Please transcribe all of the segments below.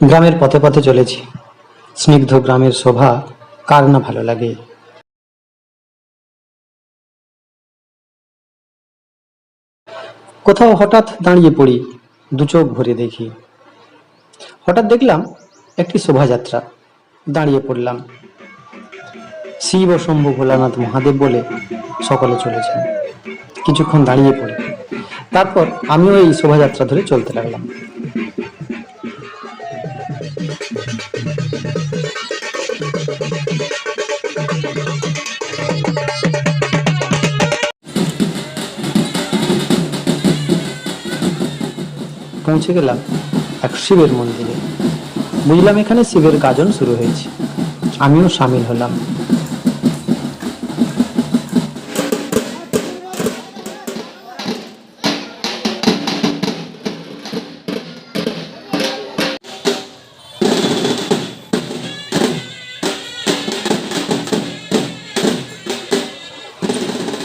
গ্রামের পথে পথে চলেছি। স্নিগ্ধ গ্রামের শোভা কার না ভালো লাগে? কোথাও হঠাৎ দাঁড়িয়ে পড়ি, দু চোখ ভরে দেখি। হঠাৎ দেখলাম একটি শোভাযাত্রা, দাঁড়িয়ে পড়লাম। শিব ও শম্ভু ভোলানাথ মহাদেব বলে সকলে চলেছেন। কিছুক্ষণ দাঁড়িয়ে পড়ি। তারপর আমিও এই শোভাযাত্রা ধরে চলতে লাগলাম। পৌঁছে গেলাম এক শিবের মন্দিরে। বুঝলাম এখানে শিবের গাজন শুরু হয়েছে। আমিও সামিল হলাম।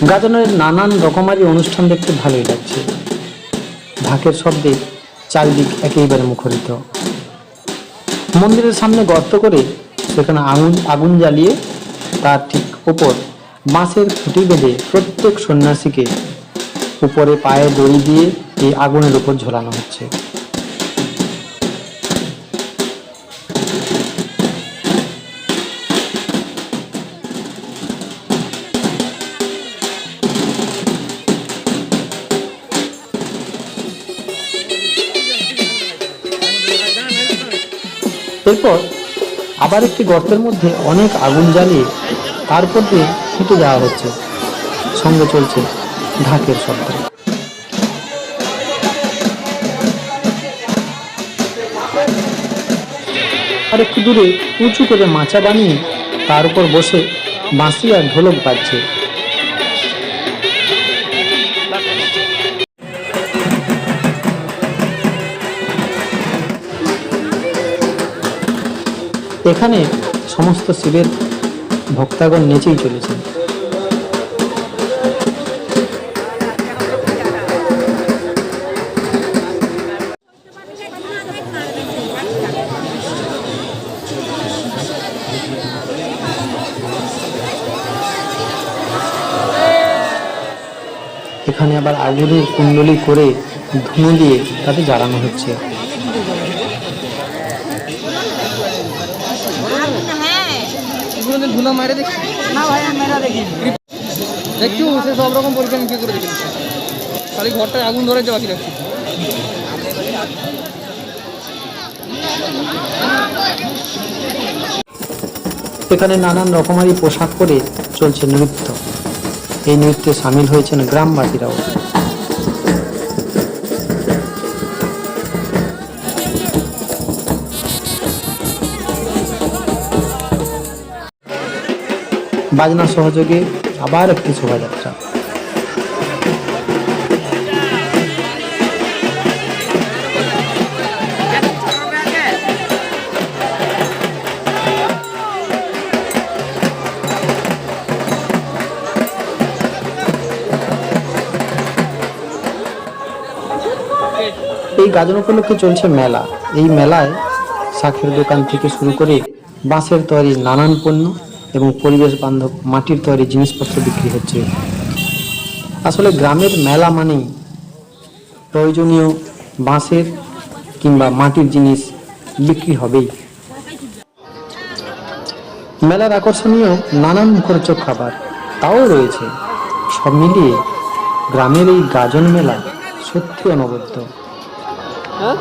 গাজনের নানান রকমারি অনুষ্ঠান দেখতে ভালোই লাগছে। ঢাকের শব্দে চারিদিক একেবারে মুখরিত। মন্দিরের সামনে গর্ত করে সেখানে আগুন আগুন জ্বালিয়ে তার ঠিক উপর বাঁশের খুঁটি বেঁধে প্রত্যেক সন্ন্যাসীকে উপরে পায়ে দড়ি দিয়ে এই আগুনের উপর ঝোলানো হচ্ছে। এরপর আবার একটি গর্তের মধ্যে অনেক আগুন জ্বালিয়ে তারপর দিয়ে হেঁটে যাওয়া হচ্ছে। সঙ্গে চলছে ঢাকের শব্দ। আর একটু দূরে উঁচু করে মাচা বানিয়ে তার উপর বসে বাঁশি আর ঢোলক বাজছে। এখানে সমস্ত শিবের ভক্তাগণ নেচেই চলেছেন। এখানে আবার আগুনের কুণ্ডলি করে ধুনো দিয়ে তাতে জ্বালানো হচ্ছে। কোনোদিন ধুনা মারে দেখছি না ভাই আমি মেলা দেখি দেখছি সে সব রকম পরীক্ষা নিরীক্ষা করে দেখেছি খালি ঘরটায় আগুন ধরেছে বাকি রাখছি। এখানে নানান রকমারি পোশাক পরে চলছে নৃত্য। এই নৃত্যে সামিল হয়েছেন গ্রামবাসীরাও। বাজনা সহযোগে আবার একটি শোভাযাত্রা। এই গাজন উপলক্ষে চলছে মেলা। এই মেলায় শাকের দোকান থেকে শুরু করে বাঁশের তৈরি নানান পণ্য এবং পরিবেশ বান্ধব মাটির তৈরি জিনিসপত্র বিক্রি হচ্ছে। আসলে গ্রামের মেলা মানেই প্রয়োজনীয় বাঁশের কিংবা মাটির জিনিস বিক্রি হবেই। মেলার আকর্ষণীয় নানান মুখরোচক খাবার তাও রয়েছে। সব মিলিয়ে গ্রামের এই গাজন মেলা সত্যি অনবদ্য। হ্যাঁ?